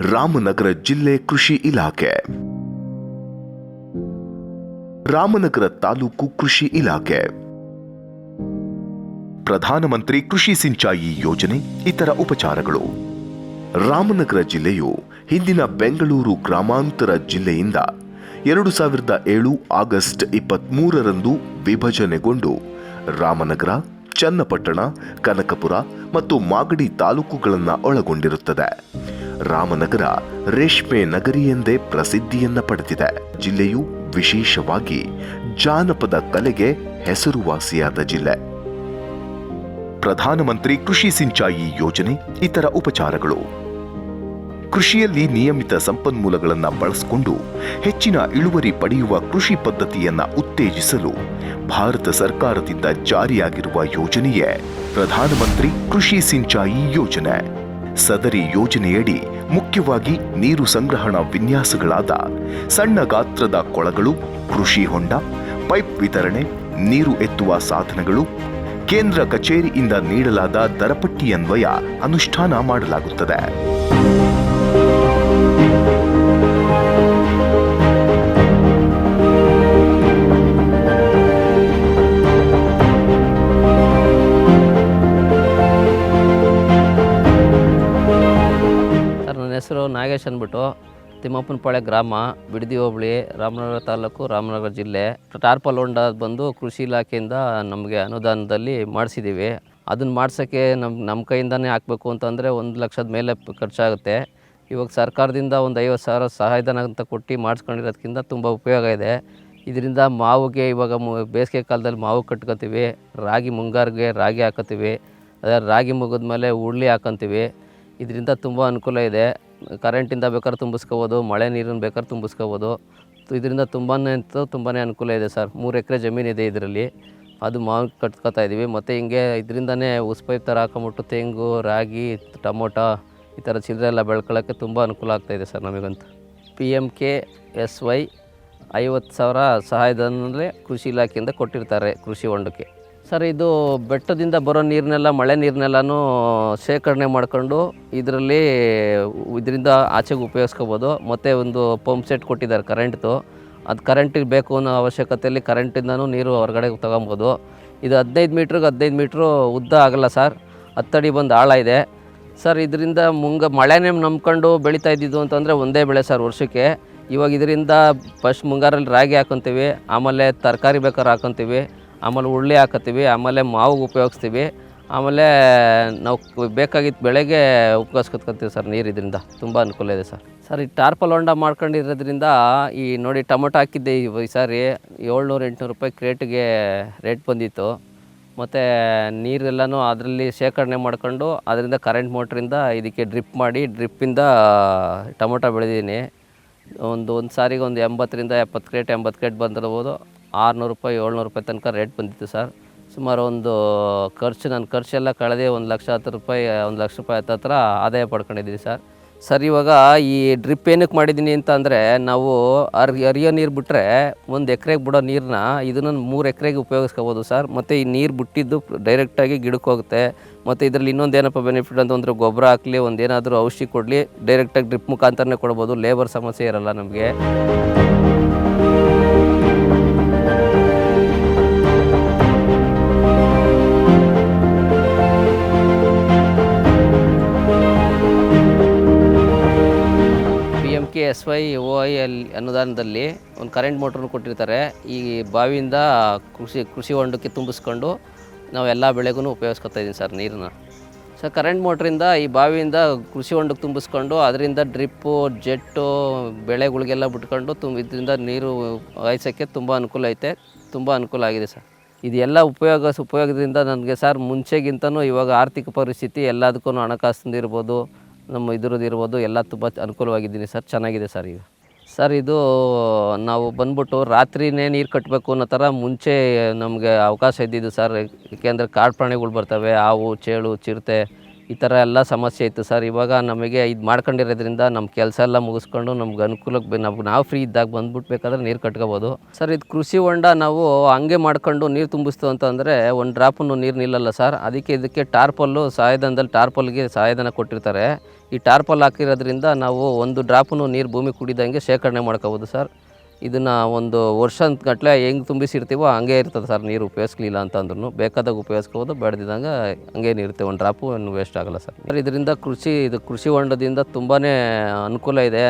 ರಾಮನಗರ ಜಿಲ್ಲೆ ಕೃಷಿ ಇಲಾಖೆ. ರಾಮನಗರ ತಾಲೂಕು ಕೃಷಿ ಇಲಾಖೆ. ಪ್ರಧಾನಮಂತ್ರಿ ಕೃಷಿ ಸಿಂಚಾಯಿ ಯೋಜನೆ, ಇತರ ಉಪಚಾರಗಳು. ರಾಮನಗರ ಜಿಲ್ಲೆಯು ಹಿಂದಿನ ಬೆಂಗಳೂರು ಗ್ರಾಮಾಂತರ ಜಿಲ್ಲೆಯಿಂದ ಎರಡು ಸಾವಿರದ ಏಳು ಆಗಸ್ಟ್ ಇಪ್ಪತ್ಮೂರರಂದು ವಿಭಜನೆಗೊಂಡು ರಾಮನಗರ, ಚನ್ನಪಟ್ಟಣ, ಕನಕಪುರ ಮತ್ತು ಮಾಗಡಿ ತಾಲೂಕುಗಳನ್ನು ಒಳಗೊಂಡಿರುತ್ತದೆ. ರಾಮನಗರ ರೇಷ್ಮೆ ನಗರಿ ಎಂದೇ ಪ್ರಸಿದ್ಧಿಯನ್ನ ಪಡೆದಿದೆ. ಜಿಲ್ಲೆಯು ವಿಶೇಷವಾಗಿ ಜಾನಪದ ಕಲೆಗೆ ಹೆಸರುವಾಸಿಯಾದ ಜಿಲ್ಲೆ. ಪ್ರಧಾನಮಂತ್ರಿ ಕೃಷಿ ಸಿಂಚಾಯಿ ಯೋಜನೆ, ಇತರ ಉಪಚಾರಗಳು. ಕೃಷಿಯಲ್ಲಿ ನಿಯಮಿತ ಸಂಪನ್ಮೂಲಗಳನ್ನು ಬಳಸಿಕೊಂಡು ಹೆಚ್ಚಿನ ಇಳುವರಿ ಪಡೆಯುವ ಕೃಷಿ ಪದ್ಧತಿಯನ್ನ ಉತ್ತೇಜಿಸಲು ಭಾರತ ಸರ್ಕಾರದಿಂದ ಜಾರಿಯಾಗಿರುವ ಯೋಜನೆಯೇ ಪ್ರಧಾನಮಂತ್ರಿ ಕೃಷಿ ಸಿಂಚಾಯಿ ಯೋಜನೆ. ಸದರಿ ಯೋಜನೆಯಡಿ ಮುಖ್ಯವಾಗಿ ನೀರು ಸಂಗ್ರಹಣಾ ವಿನ್ಯಾಸಗಳಾದ ಸಣ್ಣ ಗಾತ್ರದ ಕೊಳಗಳು, ಕೃಷಿ ಹೊಂಡ, ಪೈಪ್ ವಿತರಣೆ, ನೀರು ಎತ್ತುವ ಸಾಧನಗಳು, ಕೇಂದ್ರ ಕಚೇರಿಯಿಂದ ನೀಡಲಾದ ದರಪಟ್ಟಿಯನ್ವಯ ಅನುಷ್ಠಾನ ಮಾಡಲಾಗುತ್ತದೆ. ಹೆಸರು ನಾಗೇಶ್ ಅಂದ್ಬಿಟ್ಟು ತಿಮ್ಮಪ್ಪನಪಾಳೆ ಗ್ರಾಮ ಬಿಡದಿ ಹೋಬಳಿ ರಾಮನಗರ ತಾಲೂಕು, ರಾಮನಗರ ಜಿಲ್ಲೆ. ಟಾರ್ಪಲ್ ಹೊಂಡ ಬಂದು ಕೃಷಿ ಇಲಾಖೆಯಿಂದ ನಮಗೆ ಅನುದಾನದಲ್ಲಿ ಮಾಡಿಸಿದ್ದೀವಿ ಅದನ್ನು ಮಾಡ್ಸೋಕ್ಕೆ ನಮ್ಮ ನಮ್ಮ ಕೈಯಿಂದನೇ ಹಾಕಬೇಕು ಅಂತಂದರೆ ಒಂದು ಲಕ್ಷದ ಮೇಲೆ ಖರ್ಚಾಗುತ್ತೆ. ಇವಾಗ ಸರ್ಕಾರದಿಂದ ಒಂದು ಐವತ್ತು ಸಾವಿರ ಸಹಾಯಧನ ಅಂತ ಕೊಟ್ಟು ಮಾಡಿಸ್ಕೊಂಡಿರೋದ್ಕಿಂತ ತುಂಬ ಉಪಯೋಗ ಇದೆ. ಇದರಿಂದ ಮಾವಿಗೆ ಇವಾಗ ಮು, ಬೇಸಿಗೆ ಕಾಲದಲ್ಲಿ ಮಾವು ಕಟ್ಕೋತೀವಿ, ರಾಗಿ ಮುಂಗಾರಿಗೆ ರಾಗಿ ಹಾಕೋತೀವಿ ಅದೇ ರಾಗಿ ಮುಗಿದ್ಮೇಲೆ ಹುಳ್ಳಿ ಹಾಕೊತೀವಿ. ಇದರಿಂದ ತುಂಬ ಅನುಕೂಲ ಇದೆ. ಕರೆಂಟಿಂದ ಬೇಕಾದ್ರೆ ತುಂಬಿಸ್ಕೋಬೋದು, ಮಳೆ ನೀರನ್ನು ಬೇಕಾದ್ರೆ ತುಂಬಿಸ್ಕೋಬೋದು. ಇದರಿಂದ ತುಂಬಾ ಅಂತೂ ತುಂಬಾ ಅನುಕೂಲ ಇದೆ ಸರ್. ಮೂರು ಎಕರೆ ಜಮೀನಿದೆ ಇದರಲ್ಲಿ. ಅದು ಮಾವು ಕಟ್ಕೋತಾ ಇದ್ದೀವಿ ಮತ್ತು ಹಿಂಗೆ ಇದರಿಂದನೇ ಉಸ್ಪೈಪ್ ಥರ ಹಾಕೊಂಬಿಟ್ಟು ತೆಂಗು, ರಾಗಿ, ಟೊಮೊಟೊ ಈ ಥರ ಚಿಲ್ಲರೆ ಎಲ್ಲ ಬೆಳ್ಕೊಳ್ಳೋಕ್ಕೆ ತುಂಬ ಅನುಕೂಲ ಆಗ್ತಾಯಿದೆ ಸರ್ ನಮಗಂತೂ. P M K S Y ಐವತ್ತು ಸಾವಿರ ಸಹಾಯಧನಲ್ಲೇ ಕೃಷಿ ಇಲಾಖೆಯಿಂದ ಕೊಟ್ಟಿರ್ತಾರೆ ಕೃಷಿ ಹೊಂಡಕ್ಕೆ. ಸರ್, ಇದು ಬೆಟ್ಟದಿಂದ ಬರೋ ನೀರನ್ನೆಲ್ಲ ಮಳೆ ನೀರನ್ನೆಲ್ಲನೂ ಶೇಖರಣೆ ಮಾಡ್ಕೊಂಡು ಇದರಲ್ಲಿ ಇದರಿಂದ ಆಚೆಗೆ ಉಪಯೋಗಿಸ್ಕೋಬೋದು. ಮತ್ತು ಒಂದು ಪಂಪ್ ಸೆಟ್ ಕೊಟ್ಟಿದ್ದಾರೆ ಕರೆಂಟ್ದು. ಅದು ಕರೆಂಟಿಗೆ ಬೇಕು ಅನ್ನೋ ಅವಶ್ಯಕತೆಯಲ್ಲಿ ಕರೆಂಟಿಂದನೂ ನೀರು ಹೊರಗಡೆ ತೊಗೊಬೋದು. ಇದು ಹದಿನೈದು ಮೀಟ್ರಿಗೆ ಹದಿನೈದು ಮೀಟ್ರು ಉದ್ದ ಆಗಲ್ಲ ಸರ್. ಹತ್ತಡಿ ಬಂದು ಆಳ ಇದೆ. ಸರ್, ಇದರಿಂದ ಮುಂಗ ಮಳೆನೇ ನಂಬ್ಕೊಂಡು ಬೆಳೀತಾ ಇದ್ದಿದ್ದು ಅಂತಂದರೆ ಒಂದೇ ಬೆಳೆ ಸರ್ ವರ್ಷಕ್ಕೆ. ಇವಾಗ ಇದರಿಂದ ಫಸ್ಟ್ ಮುಂಗಾರಲ್ಲಿ ರಾಗಿ ಹಾಕೊತೀವಿ, ಆಮೇಲೆ ತರಕಾರಿ ಬೇಕಾದ್ರೆ ಹಾಕೊತೀವಿ. ಆಮೇಲೆ ಉಳ್ಳಿ ಹಾಕತ್ತೀವಿ, ಆಮೇಲೆ ಮಾವು ಉಪಯೋಗಿಸ್ತೀವಿ, ಆಮೇಲೆ ನಾವು ಬೇಕಾಗಿತ್ತು ಬೆಳೆಗೆ ಉಪಯೋಗಿಸ್ಕೊತ್ಕೊತೀವಿ ಸರ್ ನೀರು ಇದರಿಂದ. ತುಂಬ ಅನುಕೂಲ ಇದೆ ಸರ್. ಸರ್, ಈ ಟಾರ್ಪಲ್ ಹೊಂಡ ಮಾಡ್ಕೊಂಡಿರೋದ್ರಿಂದ ಈ ನೋಡಿ ಟೊಮೊಟೊ ಹಾಕಿದ್ದೆ ಈ ಸಾರಿ ಏಳ್ನೂರು, ಎಂಟುನೂರು ರೂಪಾಯಿ ಕ್ರೇಟಿಗೆ ರೇಟ್ ಬಂದಿತ್ತು. ಮತ್ತು ನೀರೆಲ್ಲನೂ ಅದರಲ್ಲಿ ಶೇಖರಣೆ ಮಾಡ್ಕೊಂಡು ಅದರಿಂದ ಕರೆಂಟ್ ಮೋಟ್ರಿಂದ ಇದಕ್ಕೆ ಡ್ರಿಪ್ ಮಾಡಿ ಡ್ರಿಪ್ಪಿಂದ ಟೊಮೊಟೊ ಬೆಳೆದೀನಿ. ಒಂದು ಒಂದು ಸಾರಿಗೆ ಒಂದು ಎಂಬತ್ತರಿಂದ ಎಪ್ಪತ್ತು ಕ್ರೇಟ್, ಎಂಬತ್ತು ಕ್ರೇಟ್ ಬಂದಿರ್ಬೋದು. ಆರುನೂರು ರೂಪಾಯಿ, ಏಳ್ನೂರು ರೂಪಾಯಿ ತನಕ ರೇಟ್ ಬಂದಿತ್ತು ಸರ್. ಸುಮಾರು ಒಂದು ಖರ್ಚು ನನ್ನ ಖರ್ಚೆಲ್ಲ ಕಳೆದೇ ಒಂದು ಲಕ್ಷ ಹತ್ತು ರೂಪಾಯಿ, ಒಂದು ಲಕ್ಷ ರೂಪಾಯಿ ಹತ್ತತ್ರ ಆದಾಯ ಪಡ್ಕೊಂಡಿದ್ದೀನಿ ಸರ್. ಸರ್, ಇವಾಗ ಈ ಡ್ರಿಪ್ ಏನಕ್ಕೆ ಮಾಡಿದ್ದೀನಿ ಅಂತ ಅಂದರೆ, ನಾವು ಅರ್, ಅರಿಯೋ ನೀರು ಬಿಟ್ಟರೆ ಒಂದು ಎಕರೆಗೆ ಬಿಡೋ ನೀರನ್ನ ಇದನ್ನು ಮೂರು ಎಕರೆಗೆ ಉಪಯೋಗಿಸ್ಕೋಬೋದು ಸರ್. ಮತ್ತು ಈ ನೀರು ಬಿಟ್ಟಿದ್ದು ಡೈರೆಕ್ಟಾಗಿ ಗಿಡಕ್ಕೆ ಹೋಗುತ್ತೆ. ಮತ್ತು ಇದರಲ್ಲಿ ಇನ್ನೊಂದು ಏನಪ್ಪ ಬೆನಿಫಿಟ್ ಅಂತಂದರೆ ಗೊಬ್ಬರ ಹಾಕಲಿ, ಒಂದು ಏನಾದರೂ ಔಷಧಿ ಕೊಡಲಿ ಡೈರೆಕ್ಟಾಗಿ ಡ್ರಿಪ್ ಮುಖಾಂತರನೇ ಕೊಡ್ಬೋದು. ಲೇಬರ್ ಸಮಸ್ಯೆ ಇರಲ್ಲ ನಮಗೆ. S Y, O I L ಅನುದಾನದಲ್ಲಿ ಒಂದು ಕರೆಂಟ್ ಮೋಟ್ರನ್ನು ಕೊಟ್ಟಿರ್ತಾರೆ. ಈ ಬಾವಿಯಿಂದ ಕೃಷಿ ಕೃಷಿ ಹೊಂಡಕ್ಕೆ ತುಂಬಿಸ್ಕೊಂಡು ನಾವು ಎಲ್ಲ ಬೆಳೆಗೂ ಉಪಯೋಗಿಸ್ಕೊತಾ ಇದ್ದೀನಿ ಸರ್ ನೀರನ್ನ. ಸರ್ ಕರೆಂಟ್ ಮೋಟ್ರಿಂದ ಈ ಬಾವಿಯಿಂದ ಕೃಷಿ ಹೊಂಡಕ್ಕೆ ತುಂಬಿಸ್ಕೊಂಡು ಅದರಿಂದ ಡ್ರಿಪ್ಪು ಜೆಟ್ಟು ಬೆಳೆಗಳಿಗೆಲ್ಲ ಬಿಟ್ಕೊಂಡು ತುಂಬ ಇದರಿಂದ ನೀರು ಹಾಯ್ಸೋಕ್ಕೆ ತುಂಬ ಅನುಕೂಲ ಐತೆ, ತುಂಬ ಅನುಕೂಲ ಆಗಿದೆ ಸರ್. ಇದೆಲ್ಲ ಉಪಯೋಗ, ಉಪಯೋಗದಿಂದ ನನಗೆ ಸರ್ ಮುಂಚೆಗಿಂತನೂ ಇವಾಗ ಆರ್ಥಿಕ ಪರಿಸ್ಥಿತಿ ಎಲ್ಲದಕ್ಕೂ ಹಣಕಾಸಿಂದ ಇರ್ಬೋದು ನಮ್ಮ ಇದ್ರದ್ದು ಇರ್ಬೋದು, ಎಲ್ಲ ತುಂಬ ಅನುಕೂಲವಾಗಿದ್ದೀನಿ ಸರ್. ಚೆನ್ನಾಗಿದೆ ಸರ್ ಈಗ ಸರ್, ಇದು ನಾವು ಬಂದ್ಬಿಟ್ಟು ರಾತ್ರಿನೇ ನೀರು ಕಟ್ಟಬೇಕು ಅನ್ನೋ ಥರ ಮುಂಚೆ ನಮಗೆ ಅವಕಾಶ ಇದ್ದಿದ್ದು ಸರ್. ಏಕೆಂದರೆ ಕಾಡು ಪ್ರಾಣಿಗಳು ಬರ್ತವೆ, ಹಾವು, ಚೇಳು, ಚಿರತೆ, ಈ ಥರ ಎಲ್ಲ ಸಮಸ್ಯೆ ಇತ್ತು ಸರ್. ಇವಾಗ ನಮಗೆ ಇದು ಮಾಡ್ಕೊಂಡಿರೋದ್ರಿಂದ ನಮ್ಮ ಕೆಲಸ ಎಲ್ಲ ಮುಗಿಸ್ಕೊಂಡು ನಮ್ಗೆ ಅನುಕೂಲಕ್ಕೆ ನಮ್ಗೆ ನಾವು ಫ್ರೀ ಇದ್ದಾಗ ಬಂದ್ಬಿಟ್ಟು ಬೇಕಾದ್ರೆ ನೀರು ಕಟ್ಕೋಬೋದು. ಸರ್, ಇದು ಕೃಷಿ ಹೊಂಡ ನಾವು ಹಂಗೆ ಮಾಡ್ಕೊಂಡು ನೀರು ತುಂಬಿಸ್ತು ಅಂತಂದರೆ ಒಂದು ಡ್ರಾಪನ್ನು ನೀರು ನಿಲ್ಲಲ್ಲ ಸರ್. ಅದಕ್ಕೆ ಇದಕ್ಕೆ ಟಾರ್ಪಲ್ಲು ಸಹಾಯಧನದಲ್ಲಿ ಟಾರ್ಪಲ್ಗೆ ಸಹಾಯಧನ ಕೊಟ್ಟಿರ್ತಾರೆ. ಈ ಟಾರ್ಪಲ್ ಹಾಕಿರೋದ್ರಿಂದ ನಾವು ಒಂದು ಡ್ರಾಪನ್ನು ನೀರು ಭೂಮಿ ಕುಡಿದಂಗೆ ಶೇಖರಣೆ ಮಾಡ್ಕೋಬೋದು ಸರ್. ಇದನ್ನು ಒಂದು ವರ್ಷ ಗಟ್ಟಲೆ ಹೆಂಗೆ ತುಂಬಿಸಿರ್ತೀವೋ ಹಂಗೆ ಇರ್ತದೆ ಸರ್ ನೀರು ಉಪಯೋಗಿಸ್ಲಿಲ್ಲ ಅಂತಂದ್ರೂ ಬೇಕಾದಾಗ ಉಪಯೋಗಿಸ್ಕೋದು ಬೇಡದಿದ್ದಂಗೆ ಹಂಗೆ ಇರುತ್ತೆ ಒಂದು ಡ್ರಾಪು ಏನು ವೇಸ್ಟ್ ಆಗಲ್ಲ ಸರ್. ಇದರಿಂದ ಕೃಷಿ, ಇದು ಕೃಷಿ ಹೊಂಡದಿಂದ ತುಂಬಾ ಅನುಕೂಲ ಇದೆ.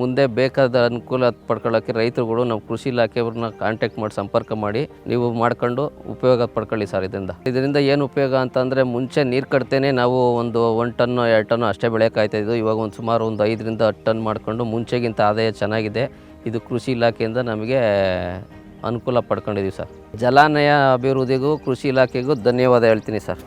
ಮುಂದೆ ಬೇಕಾದ ಅನುಕೂಲ ಪಡ್ಕೊಳ್ಳೋಕ್ಕೆ ರೈತರುಗಳು ನಾವು ಕೃಷಿ ಇಲಾಖೆಯವ್ರನ್ನ ಕಾಂಟ್ಯಾಕ್ಟ್ ಮಾಡಿ, ಸಂಪರ್ಕ ಮಾಡಿ ನೀವು ಮಾಡ್ಕೊಂಡು ಉಪಯೋಗ ಪಡ್ಕೊಳ್ಳಿ ಸರ್ ಇದರಿಂದ. ಇದರಿಂದ ಏನು ಉಪಯೋಗ ಅಂತಂದರೆ ಮುಂಚೆ ನೀರು ಕಟ್ತೇನೆ ನಾವು ಒಂದು ಒನ್ ಟನ್ನು, ಎರಡು ಟನ್ನು ಅಷ್ಟೇ ಬೆಳೆಯೋಕ್ಕಾಯ್ತಾ ಇದ್ದು ಇವಾಗ ಒಂದು ಸುಮಾರು ಒಂದು ಐದರಿಂದ ಹತ್ತು ಟನ್ ಮಾಡಿಕೊಂಡು ಮುಂಚೆಗಿಂತ ಆದಾಯ ಚೆನ್ನಾಗಿದೆ. ಇದು ಕೃಷಿ ಇಲಾಖೆಯಿಂದ ನಮಗೆ ಅನುಕೂಲ ಪಡ್ಕೊಂಡಿದ್ದೀವಿ ಸರ್. ಜಲಾನಯ ಅಭಿವೃದ್ಧಿಗೂ ಕೃಷಿ ಇಲಾಖೆಗೂ ಧನ್ಯವಾದ ಹೇಳ್ತೀನಿ ಸರ್.